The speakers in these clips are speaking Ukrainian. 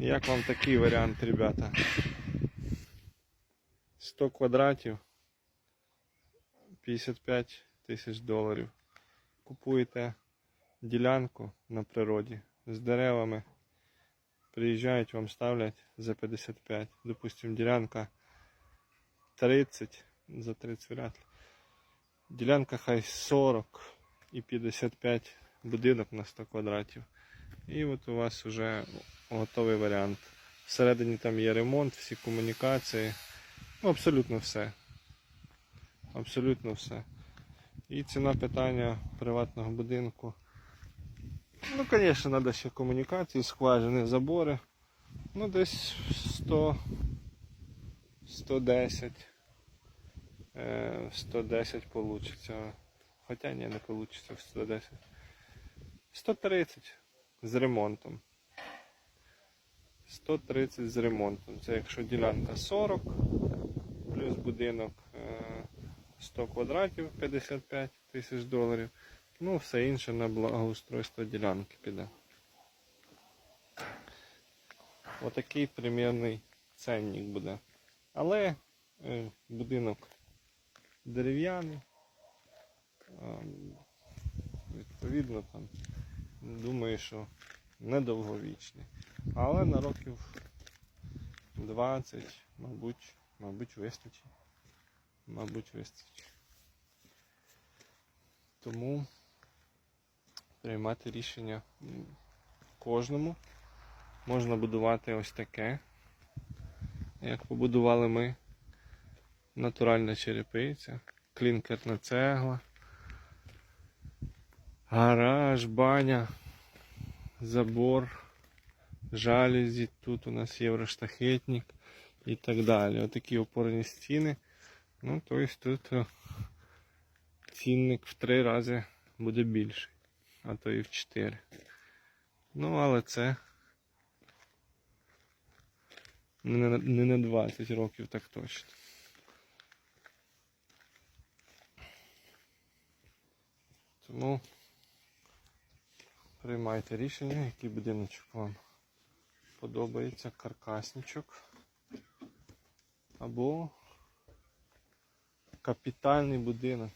Як вам такий варіант, ребята? 100 квадратів, 55 тисяч доларів. Купуєте ділянку на природі з деревами. Приїжджають, вам ставлять за 55. Допустим, ділянка 30, за 30 вряд ли. Ділянка хай 40 і 55 будинок на 100 квадратів. І от у вас вже готовий варіант. Всередині там є ремонт, всі комунікації. Ну, абсолютно все. Абсолютно все. І ціна питання приватного будинку. Ну, звісно, треба ще комунікації, скважини, забори. Ну, десь 100, 110. е, 110 получиться. Хоча ні, не вийде в 110. 130 з ремонтом. 130 з ремонтом. Це якщо ділянка 40, плюс будинок е, 100 квадратів 55 тисяч доларів. Ну, все інше на благоустройство ділянки піде. Отакий примірний ценник буде. Але е, будинок дерев'яний. Відповідно, там, думаю, що недовговічний. Але на років 20, мабуть, мабуть, вистачить. Мабуть, вистачить. Тому приймати рішення кожному. Можна будувати ось таке, як побудували ми. Натуральна черепиця, клінкерна цегла, гараж, баня, забор, жалюзі, тут у нас євроштахетник і так далі. Отакі опорні стіни. Ну, тобто тут е, цінник в три рази буде більший, а то і в чотири. Ну, але це не на, не на 20 років так точно. Тому приймайте рішення, який будиночок вам подобається, каркасничок. Або капітальний будинок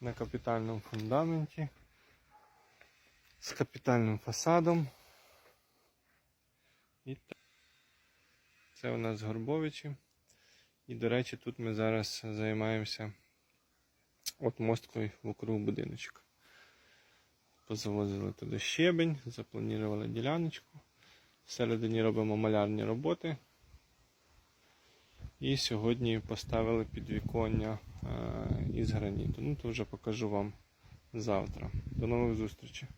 на капітальному фундаменті з капітальним фасадом. І. Це у нас Горбовичі. І, до речі, тут ми зараз займаємося от мосткою вокруг будиночка. Позавозили туди щебень, запланували діляночку. Всередині робимо малярні роботи. І сьогодні поставили підвіконня е, із граніту. Ну, то вже покажу вам завтра. До нових зустрічей.